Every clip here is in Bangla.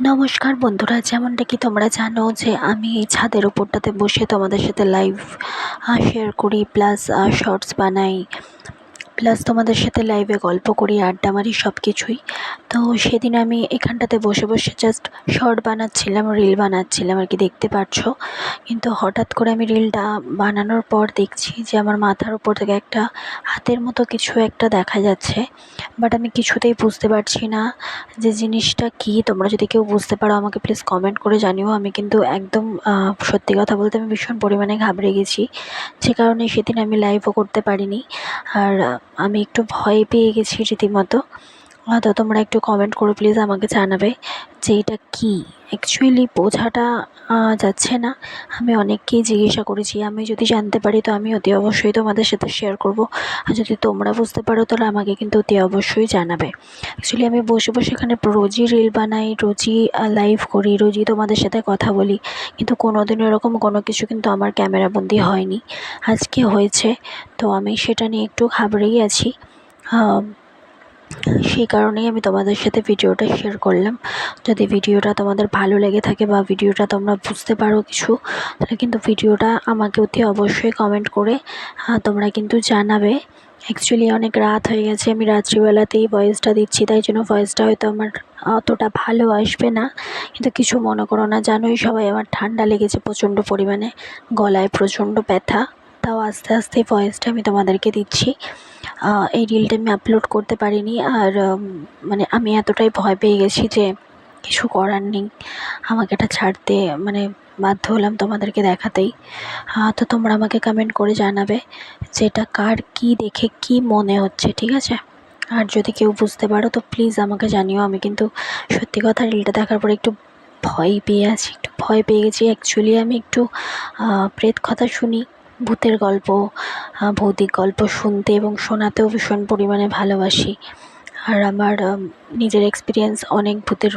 নমস্কার বন্ধুরা, যেমনটা কি তোমরা জানো যে আমি ছাদের ওপরটাতে বসে তোমাদের সাথে লাইভ শেয়ার করি প্লাস শর্টস বানাই। প্লাস তোমাদের সাথে লাইভে গল্প করি, আড্ডা মারি সব কিছুই তো সেদিন আমি এখানটাতে বসে বসে জাস্ট শর্ট বানাচ্ছিলাম রিল বানাচ্ছিলাম আর কি, দেখতে পারছ। কিন্তু হঠাৎ করে আমি রিলটা বানানোর পর দেখছি যে আমার মাথার উপর থেকে একটা হাতের মতো কিছু একটা দেখা যাচ্ছে। বাট আমি কিছুতেই বুঝতে পারছি না যে জিনিসটা কী। তোমরা যদি কেউ বুঝতে পারো, আমাকে প্লিজ কমেন্ট করে জানিও। আমি কিন্তু একদম সত্যি কথা বলতে আমি ভীষণ পরিমাণে ঘাবড়ে গেছি। যে কারণে সেদিন আমি লাইভও করতে পারিনি। আর আমি একটু ভয় পেয়ে গেছি রীতিমতো। তো তোমরা একটু কমেন্ট করে প্লিজ আমাকে জানাবে যে এটা কী? অ্যাকচুয়ালি বোঝাটা যাচ্ছে না। আমি অনেককেই জিজ্ঞাসা করেছি। আমি যদি জানতে পারি তো আমি অতি অবশ্যই তোমাদের সাথে শেয়ার করব। আর যদি তোমরা বুঝতে পারো তাহলে আমাকে কিন্তু অতি অবশ্যই জানাবে। অ্যাকচুয়ালি আমি বসে বসে এখানে রোজই রিল বানাই, রোজই লাইভ করি, রোজই তোমাদের সাথে কথা বলি। কিন্তু কোনো দিন এরকম কোনো কিছু কিন্তু আমার ক্যামেরাবন্দি হয়নি। আজকে হয়েছে, তো আমি সেটা নিয়ে একটু ঘাবড়েই আছি। সেই কারণেই আমি তোমাদের সাথে ভিডিওটা শেয়ার করলাম। যদি ভিডিওটা তোমাদের ভালো লেগে থাকে বা ভিডিওটা তোমরা বুঝতে পারো কিছু, তাহলে কিন্তু ভিডিওটা আমাকে অতি অবশ্যই কমেন্ট করে তোমরা কিন্তু জানাবে। অ্যাকচুয়ালি অনেক রাত হয়ে গেছে, আমি রাত্রিবেলাতেই ভয়েসটা দিচ্ছি, তাই জন্য ভয়েসটা হয়তো আমার অতটা ভালো আসবে না। কিন্তু কিছু মনে করো না, জানোই সবাই আমার ঠান্ডা লেগেছে প্রচণ্ড পরিমাণে, গলায় প্রচণ্ড ব্যথা। তাও আস্তে আস্তে ভয়েসটা আমি তোমাদেরকে দিচ্ছি। এই রিলটা আমি আপলোড করতে পারিনি আর মানে আমি এতটাই ভয় পেয়ে গেছি যে কিছু করার নেই। আমাকে এটা ছাড়তে মানে বাধ্য হলাম তোমাদেরকে দেখাতেই। তো তোমরা আমাকে কমেন্ট করে জানাবে যে এটা কার কী দেখে কী মনে হচ্ছে, ঠিক আছে? আর যদি কেউ বুঝতে পারো, তো প্লিজ আমাকে জানিও। আমি কিন্তু সত্যি কথা রিলটা দেখার পরে একটু ভয় পেয়ে আছি, একটু ভয় পেয়ে গেছি। অ্যাকচুয়ালি আমি একটু প্রেত কথা শুনি। ভূতের গল্প ভৌতিক গল্প শুনতে এবং শোনাতেও ভীষণ পরিমাণে ভালোবাসি। আর আমার নিজের এক্সপিরিয়েন্স অনেক ভূতের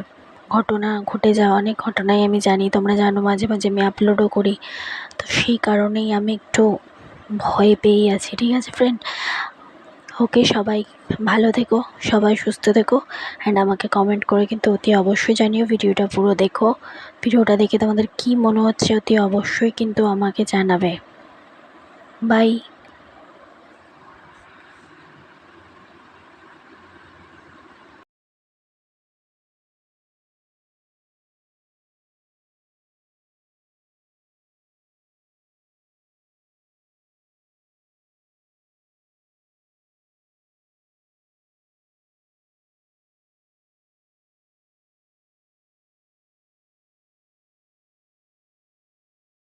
ঘটনা ঘটে যাওয়া, অনেক ঘটনাই আমি জানি, তোমরা জানো, মাঝে মাঝে আমি আপলোডও করি। তো সেই কারণেই আমি একটু ভয় পেয়েই আছি, ঠিক আছে ফ্রেন্ড ওকে সবাই ভালো থেকো, সবাই সুস্থ থেকো অ্যান্ড আমাকে কমেন্ট করে কিন্তু অতি অবশ্যই জানিও ভিডিওটা পুরো দেখো। ভিডিওটা দেখে তোমাদের কী মনে হচ্ছে অতি অবশ্যই কিন্তু আমাকে জানাবে। Bye.